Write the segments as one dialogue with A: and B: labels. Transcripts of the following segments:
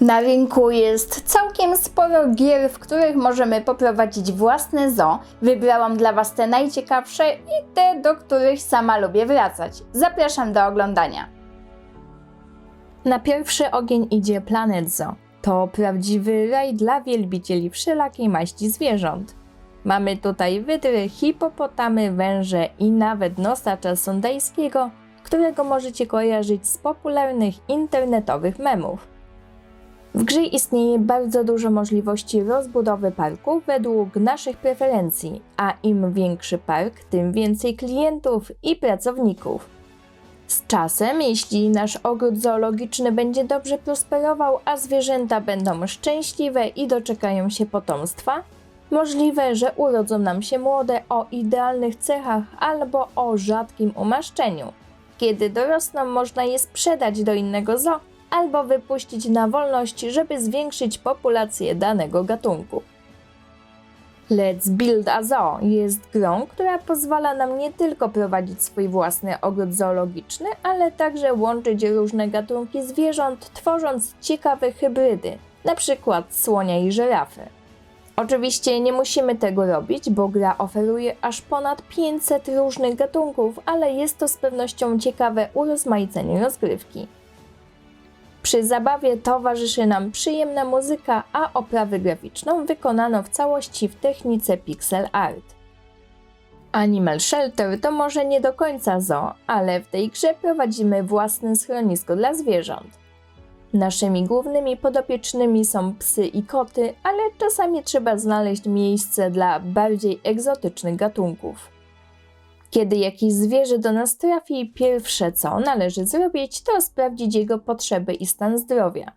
A: Na rynku jest całkiem sporo gier, w których możemy poprowadzić własne zoo. Wybrałam dla Was te najciekawsze i te, do których sama lubię wracać. Zapraszam do oglądania.
B: Na pierwszy ogień idzie Planet Zoo. To prawdziwy raj dla wielbicieli wszelakiej maści zwierząt. Mamy tutaj wydry, hipopotamy, węże i nawet nosacza sondajskiego, którego możecie kojarzyć z popularnych internetowych memów. W grze istnieje bardzo dużo możliwości rozbudowy parku według naszych preferencji, a im większy park, tym więcej klientów i pracowników. Z czasem, jeśli nasz ogród zoologiczny będzie dobrze prosperował, a zwierzęta będą szczęśliwe i doczekają się potomstwa, możliwe, że urodzą nam się młode o idealnych cechach albo o rzadkim umaszczeniu. Kiedy dorosną, można je sprzedać do innego zoo albo wypuścić na wolność, żeby zwiększyć populację danego gatunku. Let's Build a Zoo jest grą, która pozwala nam nie tylko prowadzić swój własny ogród zoologiczny, ale także łączyć różne gatunki zwierząt, tworząc ciekawe hybrydy, przykład słonia i żyrafy. Oczywiście nie musimy tego robić, bo gra oferuje aż ponad 500 różnych gatunków, ale jest to z pewnością ciekawe urozmaicenie rozgrywki. Przy zabawie towarzyszy nam przyjemna muzyka, a oprawę graficzną wykonano w całości w technice pixel art. Animal Shelter to może nie do końca zoo, ale w tej grze prowadzimy własne schronisko dla zwierząt. Naszymi głównymi podopiecznymi są psy i koty, ale czasami trzeba znaleźć miejsce dla bardziej egzotycznych gatunków. Kiedy jakieś zwierzę do nas trafi, pierwsze co należy zrobić, to sprawdzić jego potrzeby i stan zdrowia.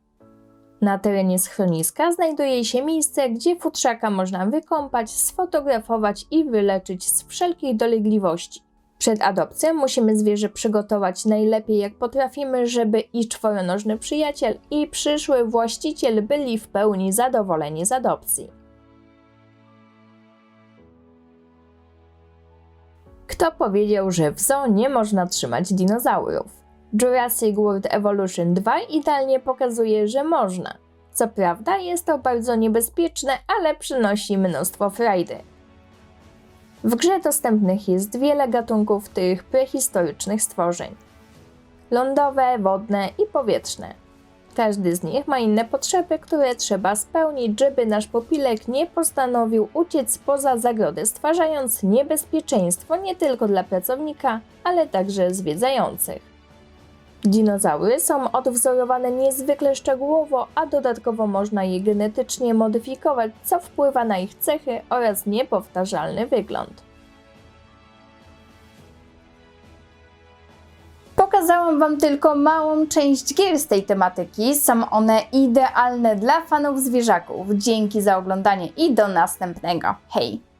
B: Na terenie schroniska znajduje się miejsce, gdzie futrzaka można wykąpać, sfotografować i wyleczyć z wszelkich dolegliwości. Przed adopcją musimy zwierzę przygotować najlepiej jak potrafimy, żeby i czworonożny przyjaciel, i przyszły właściciel byli w pełni zadowoleni z adopcji. Kto powiedział, że w zoo nie można trzymać dinozaurów? Jurassic World Evolution 2 idealnie pokazuje, że można. Co prawda jest to bardzo niebezpieczne, ale przynosi mnóstwo frajdy. W grze dostępnych jest wiele gatunków tych prehistorycznych stworzeń. Lądowe, wodne i powietrzne. Każdy z nich ma inne potrzeby, które trzeba spełnić, żeby nasz popilek nie postanowił uciec poza zagrodę, stwarzając niebezpieczeństwo nie tylko dla pracownika, ale także zwiedzających. Dinozaury są odwzorowane niezwykle szczegółowo, a dodatkowo można je genetycznie modyfikować, co wpływa na ich cechy oraz niepowtarzalny wygląd.
A: Pokazałam Wam tylko małą część gier z tej tematyki. Są one idealne dla fanów zwierzaków. Dzięki za oglądanie i do następnego. Hej!